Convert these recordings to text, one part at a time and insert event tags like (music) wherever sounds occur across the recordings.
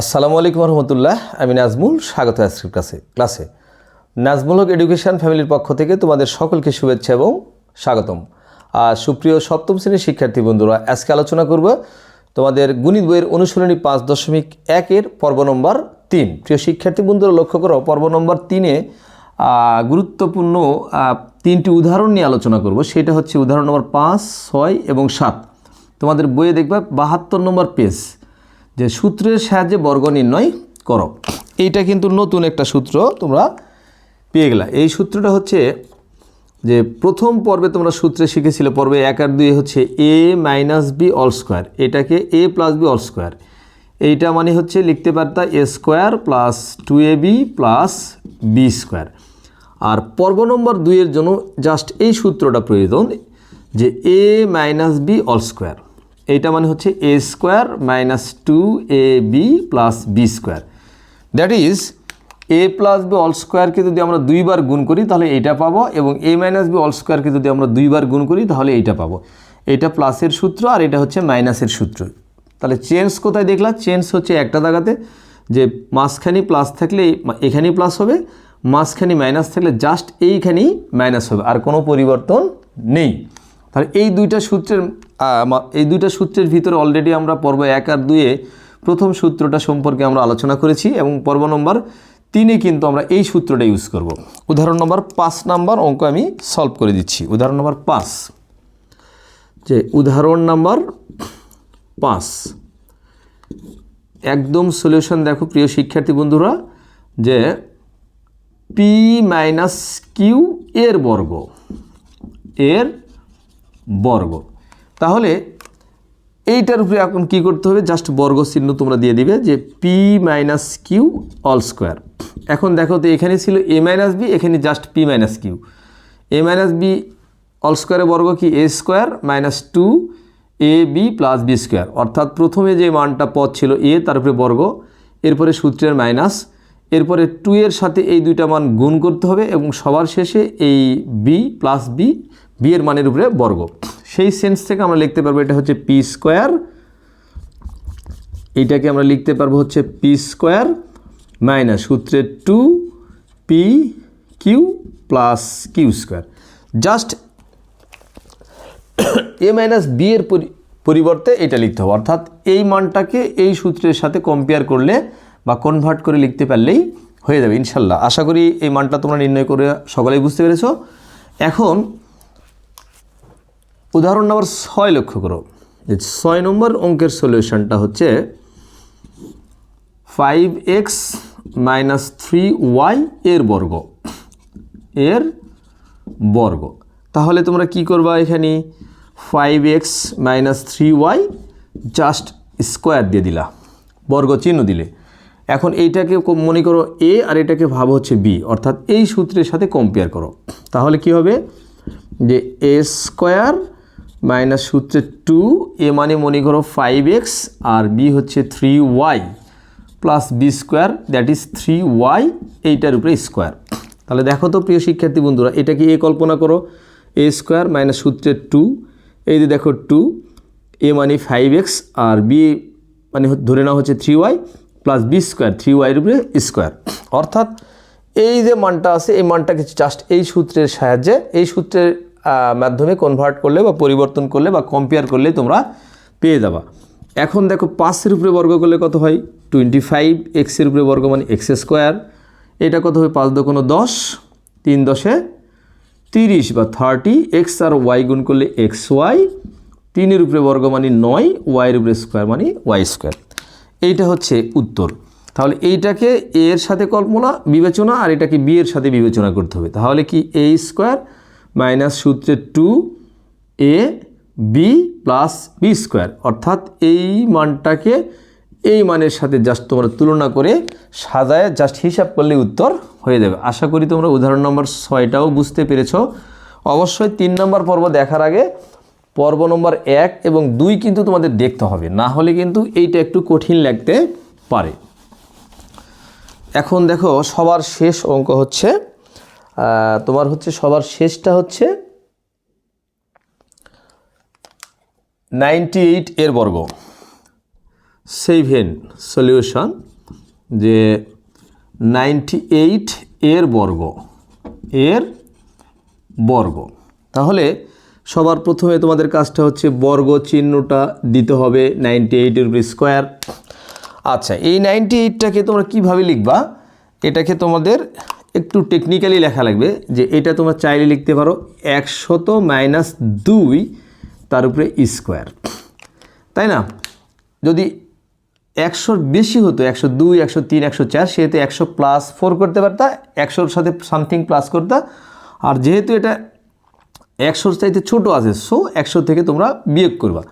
আসসালামু আলাইকুম রহমতুল্লাহ আমি নাজমুল, স্বাগত আজকের ক্লাসে ক্লাসে। নাজমুল হক এডুকেশন ফ্যামিলির পক্ষ থেকে তোমাদের সকলকে শুভেচ্ছা এবং স্বাগতম। আর সুপ্রিয় সপ্তম শ্রেণির শিক্ষার্থী বন্ধুরা, আজকে আলোচনা করব তোমাদের গণিত বইয়ের অনুশীলনী পাঁচ দশমিক একের পর্ব নম্বর তিন। প্রিয় শিক্ষার্থী বন্ধুরা, লক্ষ্য করো, পর্ব নম্বর তিনে গুরুত্বপূর্ণ তিনটি উদাহরণ নিয়ে আলোচনা করব। সেটা হচ্ছে উদাহরণ নম্বর পাঁচ, ছয় এবং সাত। তোমাদের বইয়ে দেখবে বাহাত্তর নম্বর পেজ। যে সূত্রের সাহায্যে বর্গ নির্ণয় করো। এইটা কিন্তু নতুন একটা সূত্র তোমরা পেয়ে গেলা। এই সূত্রটা হচ্ছে যে প্রথম পর্বে তোমরা সূত্রে শিখেছিলে, পর্বে এক আর দুই হচ্ছে A minus B whole square এটাকে A plus B whole square এইটা মানে হচ্ছে লিখতে পারতা A square plus two A B plus B square আর পর্ব নম্বর দুইয়ের জন্য জাস্ট এই সূত্রটা প্রয়োজন যে A minus B whole square এইটা মানে হচ্ছে A square minus two A B plus B square that is A plus B whole স্কোয়ারকে যদি আমরা দুইবার গুণ করি, তাহলে এইটা পাবো এবং এ মাইনাস বি অল স্কোয়ারকে যদি আমরা দুইবার গুণ করি, তাহলে এইটা পাবো। এটা প্লাসের সূত্র আর এটা হচ্ছে মাইনাসের সূত্র। তাহলে চেঞ্জ কোথায় দেখলাম চেঞ্জ হচ্ছে একটা জায়গাতে, যে মাঝখানি প্লাস থাকলে এখানেই প্লাস হবে, মাঝখানি মাইনাস থাকলে জাস্ট এইখানেই মাইনাস হবে, আর কোনো পরিবর্তন নেই। তাহলে এই দুইটা সূত্রের এই দুইটা সূত্রের ভিতরে অলরেডি আমরা পর্ব এক আর দুয়ে প্রথম সূত্রটা সম্পর্কে আমরা আলোচনা করেছি এবং পর্ব নম্বর তিনে কিন্তু আমরা এই সূত্রটা ইউজ করব। উদাহরণ নম্বর পাঁচ নাম্বার অঙ্ক আমি সলভ করে দিচ্ছি। উদাহরণ নম্বর পাঁচ। যে উদাহরণ নাম্বার পাঁচ। একদম সলিউশন দেখো প্রিয় শিক্ষার্থী বন্ধুরা, যে পি মাইনাস কিউ এর বর্গ এর বর্গ। তাহলে এইটার উপরে এখন কী করতে হবে? জাস্ট বর্গ চিহ্ন তোমরা দিয়ে দিবে যে P minus Q whole square এখন দেখো তো এখানে ছিল এ মাইনাস বি এখানে just P minus Q A minus B whole স্কোয়ারের বর্গ কি? A square minus two A B plus B square অর্থাৎ প্রথমে যে মানটা পদ ছিল এ তার উপরে বর্গ, এরপরে সূত্রের মাইনাস এরপরে টু এর সাথে এই দুইটা মান গুণ করতে হবে এবং সবার শেষে এই বি প্লাস বি বি এর মানের উপরে বর্গ। সেই সেন্স থেকে আমরা লিখতে পারব এটা হচ্ছে পি স্কোয়ার এটাকে আমরা লিখতে পারব হচ্ছে পি স্কোয়ার মাইনাস সূত্রে two P Q plus Q square just A minus B এর পরি- পরিবর্তে এটা লিখতে হবে। অর্থাৎ এই মানটাকে এই সূত্রের সাথে কম্পেয়ার করলে বা কনভার্ট করে লিখতে পারলেই হয়ে যাবে, ইনশাল্লাহ। আশা করি এই মানটা তোমরা নির্ণয় করে সকলেই বুঝতে পেরেছ। এখন উদাহরণ নম্বর ছয় লক্ষ্য করো। যে ছয় নম্বর অঙ্কের সলিউশনটা হচ্ছে five X minus three Y এর বর্গ এর বর্গ। তাহলে তোমরা কি করবা এখানে? Five X minus three Y just square দিয়ে দিলা, বর্গ চিহ্ন দিলে। এখন এইটাকে মনে করো এ আর এটাকে ভাব হচ্ছে বি অর্থাৎ এই সূত্রের সাথে কম্পেয়ার করো। তাহলে কি হবে? যে এ স্কোয়ার মাইনাস সূত্রে টু, এ মানে মনে করো ফাইভ এক্স আর বি হচ্ছে three Y plus B square that is three Y এইটার উপরে স্কোয়ার তাহলে দেখো তো প্রিয় শিক্ষার্থী বন্ধুরা, এটা কি এ কল্পনা করো? এ স্কোয়ার মাইনাস সূত্রের টু, এই যে দেখো টু, এ মানে ফাইভ এক্স আর বি মানে ধরে নেওয়া হচ্ছে three Y plus B square three ওয়াইয়ের উপরে স্কোয়ার অর্থাৎ এই যে মানটা আছে, এই মানটাকে জাস্ট এই সূত্রের সাহায্যে, এই সূত্রের মাধ্যমে কনভার্ট করলে বা পরিবর্তন করলে বা কম্পেয়ার করলে তোমরা পেয়ে যাবা। এখন দেখো পাঁচের উপরে বর্গ করলে কত হয়? টোয়েন্টি ফাইভ এক্সের উপরে বর্গ মানে এক্স স্কোয়ার এটা কত হয়? পাঁচ দোকানো দশ, তিন দশে তিরিশ বা থার্টি এক্স আর ওয়াই গুণ করলে এক্স ওয়াই তিনের উপরে বর্গ মানে নয় ওয়াইয়ের উপরে স্কোয়ার মানে ওয়াই স্কোয়ার এইটা হচ্ছে উত্তর। তাহলে এইটাকে এর সাথে কল্পনা, বিবেচনা, আর এটাকে বি এর সাথে বিবেচনা করতে হবে। তাহলে কি এ স্কোয়ার মাইনাস সূত্রে two A B plus B square. অর্থাৎ এই মানটাকে এই মানের সাথে জাস্ট তোমরা তুলনা করে সাজায় জাস্ট হিসাব করলে উত্তর হয়ে যাবে। আশা করি তোমরা উদাহরণ নম্বর ছয়টাও বুঝতে পেরেছ। অবশ্যই তিন নম্বর পর্ব দেখার আগে পর্ব নম্বর এক এবং দুই কিন্তু তোমাদের দেখতে হবে। না হলে কিন্তু এইটা একটু কঠিন লাগতে পারে। এখন দেখো সবার শেষ অঙ্ক হচ্ছে তোমার হচ্ছে সবার শেষটা হচ্ছে নাইনটি এইট এর বর্গ। সেভেন সলিউশন যে নাইনটি এইট এর বর্গ এর বর্গ। তাহলে সবার প্রথমে তোমাদের কাজটা হচ্ছে বর্গ চিহ্নটা দিতে হবে নাইনটি এইটের উপরে স্কোয়ার। আচ্ছা এই নাইনটি এইটটাকে তোমরা কীভাবে লিখবা? এটাকে তোমাদের একটু টেকনিক্যালি লেখা লাগবে যে এটা তোমরা চাইলে লিখতে পারো একশত মাইনাস দুই তার উপরে স্কোয়ার তাই না? যদি একশোর বেশি হতো, একশো দুই, একশো তিন, একশো চার, সেহেতু একশো প্লাস ফোর করতে পারতা, একশোর সাথে সামথিং প্লাস করতা। আর যেহেতু এটা একশোর চাইতে ছোট আছে সো একশো থেকে তোমরা বিয়োগ করবা।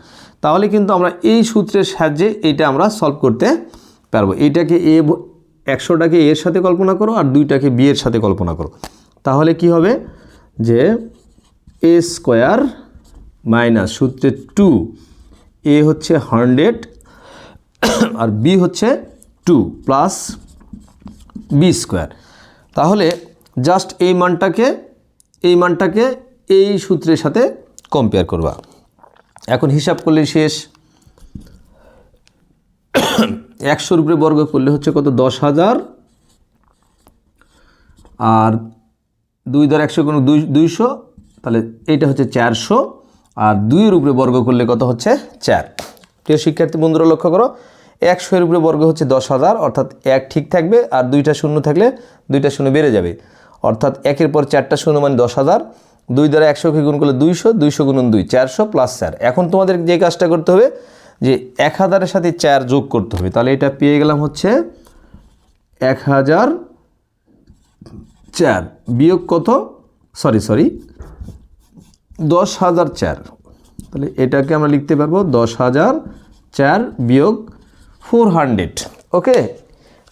তাহলে কিন্তু আমরা এই সূত্রের সাহায্যে এটা আমরা সলভ করতে পারব। এটাকে এ একশোটাকে এর সাথে কল্পনা করো আর দুইটাকে বি এর সাথে কল্পনা করো। তাহলে কি হবে? যে এ স্কোয়ার মাইনাস সূত্রে টু, এ হচ্ছে হান্ড্রেড আর বি হচ্ছে টু প্লাস বি স্কোয়ার। তাহলে জাস্ট এই মানটাকে এই মানটাকে এই সূত্রের সাথে কম্পেয়ার করবা। এখন হিসাব করলে শেষ। একশোর উপরে বর্গ করলে হচ্ছে কত? দশ হাজার। আর দুই দ্বারা একশো কোনো দুই, দুইশো, তাহলে এইটা হচ্ছে চারশো। আর দুইয়ের উপরে বর্গ করলে কত হচ্ছে? চার। প্রিয় শিক্ষার্থী, বন্ধুরা, লক্ষ্য করো একশো এর উপরে বর্গ হচ্ছে দশ হাজার, অর্থাৎ এক ঠিক থাকবে, আর দুইটা শূন্য থাকলে দুইটা শূন্য বেড়ে যাবে। অর্থাৎ একের পর চারটা শূন্য মানে দশ হাজার। দুই দ্বারা একশোকে গুণ করলে দুইশো দুইশো গুণন দুই, চারশো প্লাস চার। এখন তোমাদের যে কাজটা করতে হবে যে এক হাজারের সাথে চার যোগ করতে হবে। তাহলে এটা পেয়ে গেলাম হচ্ছে এক হাজার চার। বিয়োগ কত? সরি সরি, দশ হাজার চার। তাহলে এটাকে আমরা লিখতে পারব দশ হাজার চার বিয়োগ ফোর হান্ড্রেড। ওকে?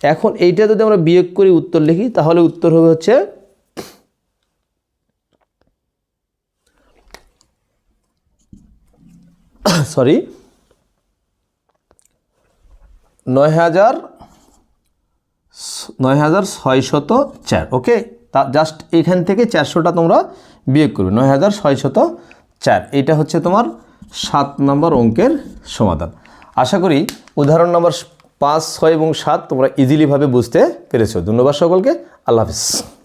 এখন এইটা যদি আমরা বিয়োগ করে উত্তর লিখি, তাহলে উত্তর হবে হচ্ছে (coughs) সরি নয় হাজার নয় হাজার ছয়শত চার। ওকে তা জাস্ট এখান থেকে চারশোটা তোমরা বিয়োগ করবে। নয় হাজার ছয়শত চার। এটা হচ্ছে তোমার সাত নম্বর অঙ্কের সমাধান। আশা করি উদাহরণ নম্বর পাঁচ, ছয় এবং সাত তোমরা ইজিলিভাবে বুঝতে পেরেছ। ধন্যবাদ সকলকে। আল্লাহ হাফিজ।